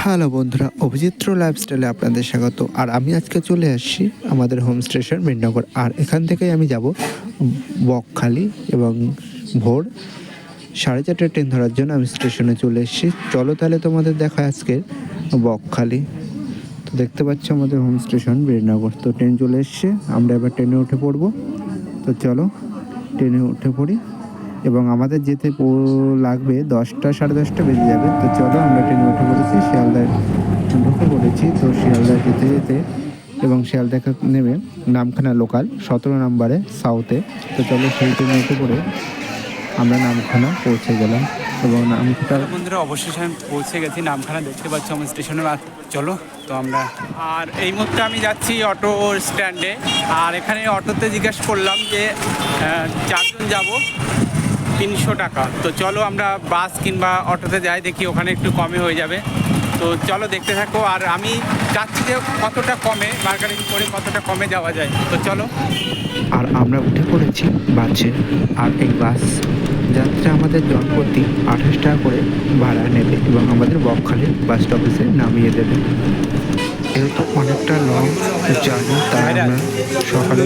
Hello বন্ধুরা অভিচিত্র লাইফস্টাইলে আপনাদের স্বাগত। আর আমি আজকে চলে আসছি আমাদের হোম স্টেশন মিদনগর আর এখান থেকেই আমি যাব বকখালি এবং ভোর সাড়ে চারটে ট্রেন ধরার জন্য আমি স্টেশনে চলে এসেছি। চলো তাহলে তোমাদের দেখা আজকের বকখালি। তো দেখতে পাচ্ছ আমাদের হোম স্টেশন বীরনগর তো ট্রেন চলে এসছে, আমরা এবার ট্রেনে উঠে পড়ব। তো চলো ট্রেনে উঠে পড়ি। এবং আমাদের যেতে লাগবে দশটা সাড়ে দশটা বেজে যাবে। তো চলো আমরা ট্রেনে উঠে পড়েছি, শিয়ালদায় ঢুকে পড়েছি। তো শিয়ালদায় যেতে যেতে এবং শিয়ালদা নেমে নামখানা লোকাল, সতেরো নম্বরে সাউথে তো চলো সেই ট্রেনে উঠে পড়ে আমরা নামখানা পৌঁছে গেলাম এবং নামখানা বন্ধুরা অবশেষে আমি পৌঁছে গেছি, নামখানা দেখতে পাচ্ছি আমার স্টেশনে। চলো, তো আমরা আর এই মুহূর্তে আমি যাচ্ছি অটো স্ট্যান্ডে। আর এখানে অটোতে জিজ্ঞাসা করলাম যে চারজন যাব। তিনশো টাকা। তো চলো আমরা বাস কিংবা অটোতে যাই, দেখি ওখানে একটু কমে হয়ে যাবে। তো চলো দেখতে থাকো, আর আমি চাচ্ছি যে কতটা কমে মার্কেটিং করে কতটা কমে যাওয়া যায়। তো চলো। আর আমরা উঠে পড়েছি বাসে, আর এই বাস যাত্রা আমাদের জনপ্রতি আঠাশ টাকা করে ভাড়া নেবে এবং আমাদের বকখালির বাস স্টপেজে নামিয়ে দেবে। যেহেতু অনেকটা লং জার্নি তাই আমরা সকালে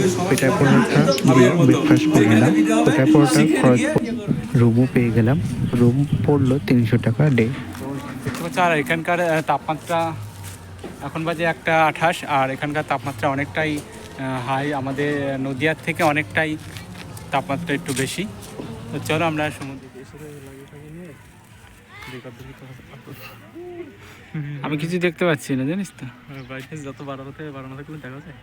পরোটা দিয়ে ব্রেকফাস্ট করে পেটার পরোটা খরচ রুমও পেয়ে গেলাম। রুম পড়ল তিনশো টাকা ডে তো দেখতে পাচ্ছ আর এখানকার তাপমাত্রা এখন বাজে একটা আঠাশ আর এখানকার তাপমাত্রা অনেকটাই হাই আমাদের নদিয়ার থেকে অনেকটাই তাপমাত্রা একটু বেশি। তো চলো আমরা সমুদ্রে আমি কিছু দেখতে পাচ্ছি না জানিস তো? ব্রাইটনেস যত বাড়ানো থাকে বাড়ানো থাকলে দেখা যায়?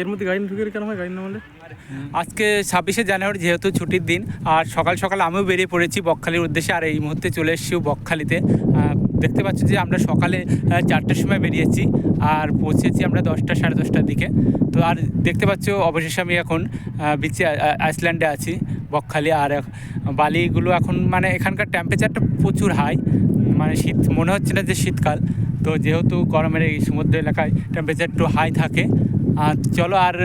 এর মধ্যে গাড়ি ঢুকে কেন হয় গাড়ি নামালে? আজকে ছাব্বিশে জানুয়ারি যেহেতু ছুটির দিন, আর সকাল সকাল আমিও বেরিয়ে পড়েছি বকখালির উদ্দেশ্যে, আর এই মুহূর্তে চলে এসেছি বকখালিতে। দেখতে পাচ্ছি যে আমরা সকালে চারটের সময় বেরিয়েছি, আর পৌঁছেছি আমরা দশটা, সাড়ে দশটার দিকে। তো আর দেখতে পাচ্ছ, অবশেষে আমি এখন বিচে আইসল্যান্ডে আছি, বকখালি। আর বালিগুলো এখন মানে এখানকার টেম্পারেচারটা প্রচুর হাই মানে শীত, মনে হচ্ছে না যে শীতকাল। তো যেহেতু গরমের এই সমুদ্র এলাকায় টেম্পারেচার একটু হাই থাকে। আর চলো আর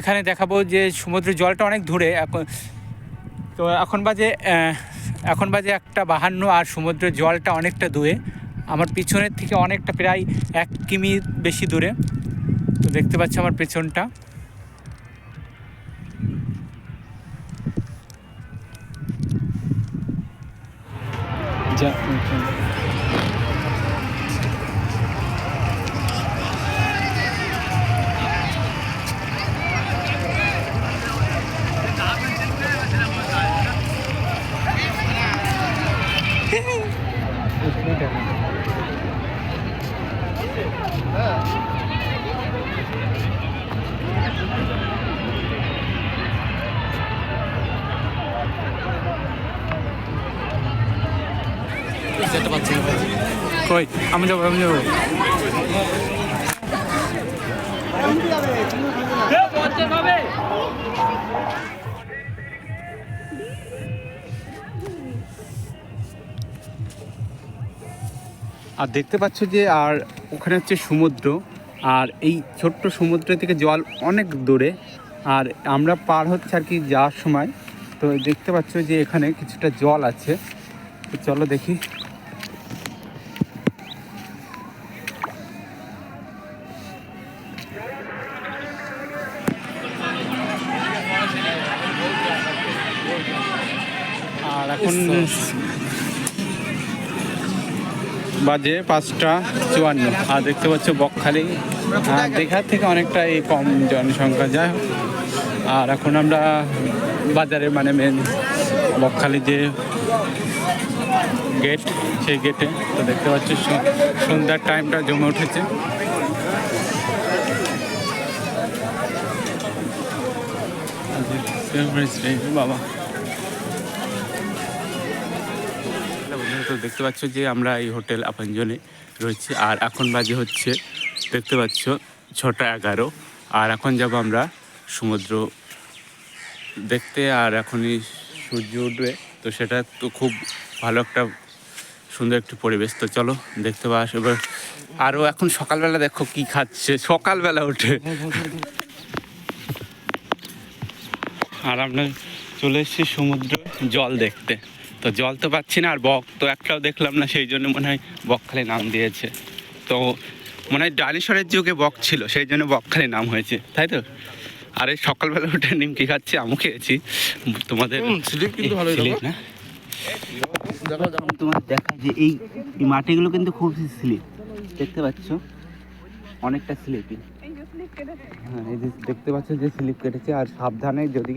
এখানে দেখাবো যে সমুদ্রের জলটা অনেক দূরে, এখন তো এখন বাজে এখন বাজে একটা বাহান্ন আর সমুদ্রের জলটা অনেকটা দূরে। আমার পিছনের থেকে অনেকটা প্রায় এক কিমি বেশি দূরে। তো দেখতে পাচ্ছ আমার পেছনটা। যা কই? আমি যাব আমি যাব। আর দেখতে পাচ্ছ যে, আর ওখানে হচ্ছে সমুদ্র, আর এই ছোট্ট সমুদ্র থেকে জল অনেক দূরে, আর আমরা পার হচ্ছে আর কি যাওয়ার সময়। তো দেখতে পাচ্ছ যে, এখানে কিছুটা জল আছে। চলো দেখি আর এখন বাজে পাঁচটা চুয়ান্ন। আর দেখতে পাচ্ছ বকখালি। দীঘার থেকে অনেকটাই কম জনসংখ্যা যায় হোক। আর এখন আমরা বাজারে মানে মেন বকখালি যে গেট সেই গেটে তো দেখতে পাচ্ছ সন্ধ্যার টাইমটা জমে উঠেছে। বাবা। তো দেখতে পাচ্ছ যে আমরা এই হোটেল আপনজনে রয়েছি। আর এখন বাজে হচ্ছে, দেখতে পাচ্ছ, ছটা এগারো। আর এখন যাব আমরা সমুদ্র দেখতে। আর এখনই সূর্য উঠবে, তো সেটা তো খুব ভালো একটা, সুন্দর একটি পরিবেশ। তো চলো দেখতে পাস এবার আরও এখন সকালবেলা দেখো কি খাচ্ছে। সকালবেলা উঠে। আর আমরা চলে এসেছি সমুদ্র জল দেখতে। তো জল তো পাচ্ছি না আর বক তো একটাও দেখলাম না সেই জন্য মনে হয় বকখালি নাম দিয়েছে। তো মনে হয় ডাইনোসরের যুগে বক ছিল সেই জন্য বকখালি নাম হয়েছে তাই তো? আর এই সকালবেলা উঠে নিমকি খাচ্ছি আমু খেয়েছি। তোমাদের স্লিপ কিন্তু ভালোই স্লিপ না? তোমার দেখা যে এই এই মাটিগুলো কিন্তু খুব স্লিপ দেখতে পাচ্ছ? অনেকটা স্লিপি হ্যাঁ এই যে দেখতে পাচ্ছ যে স্লিপ কেটেছে, আর সাবধানে যদি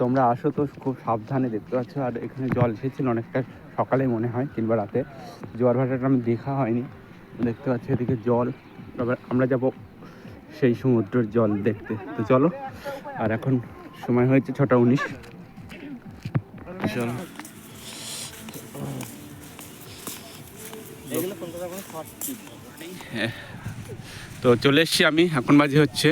তোমরা আসো তো খুব সাবধানে দেখতে পাচ্ছ, আর এখানে জল এসেছিল অনেকটা সকালে মনে হয়, কিংবা রাতে। জোয়ার ভাটাটা আমি দেখা হয়নি, দেখতে পাচ্ছি এদিকে জল এবার আমরা যাব সেই সমুদ্রের জল দেখতে। তো চলো, আর এখন সময় হয়েছে ছটা উনিশ। চলো। তো চলে এসেছি আমি, এখন বাজে হচ্ছে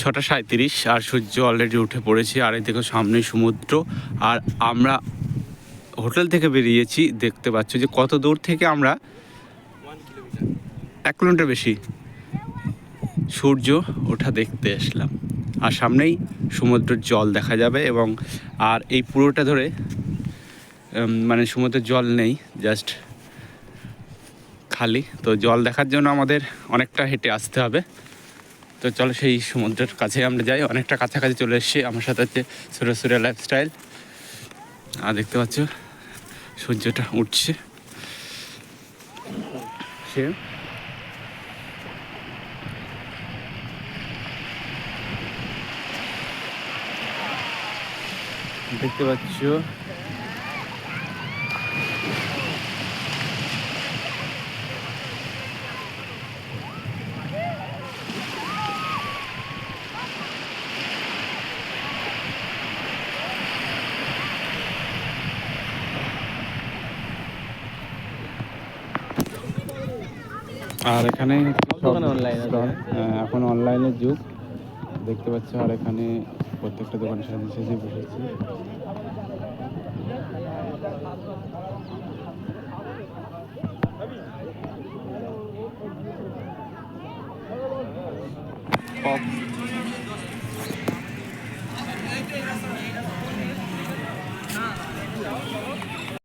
ছটা সাঁত্রিশ আর সূর্য অলরেডি উঠে পড়েছে আর এই দেখো সামনে সমুদ্র আর আমরা হোটেল থেকে বেরিয়েছি, দেখতে পাচ্ছ যে কত দূর থেকে আমরা এক কিলোমিটার বেশি সূর্য ওঠা দেখতে আসলাম। আর সামনেই সমুদ্রের জল দেখা যাবে এবং আর এই পুরোটা ধরে মানে সমুদ্রের জল নেই জাস্ট খালি। তো জল দেখার জন্য আমাদের অনেকটা হেঁটে আসতে হবে। তো চলো সেই সমুদ্রের কাছে আমরা যাই। অনেকটা কাছাকাছি চলে এসেছি আমার সাথে হচ্ছে সুরে সুরে লাইফস্টাইল আর দেখতে পাচ্ছ, সূর্যটা উঠছে। সে? দেখতে পাচ্ছ আর এখানে অনলাইন এখন অনলাইনের যুগ। দেখতে পাচ্ছ আর এখানে প্রত্যেকটা দোকানে সাজিয়ে সাজিয়ে বসেছে।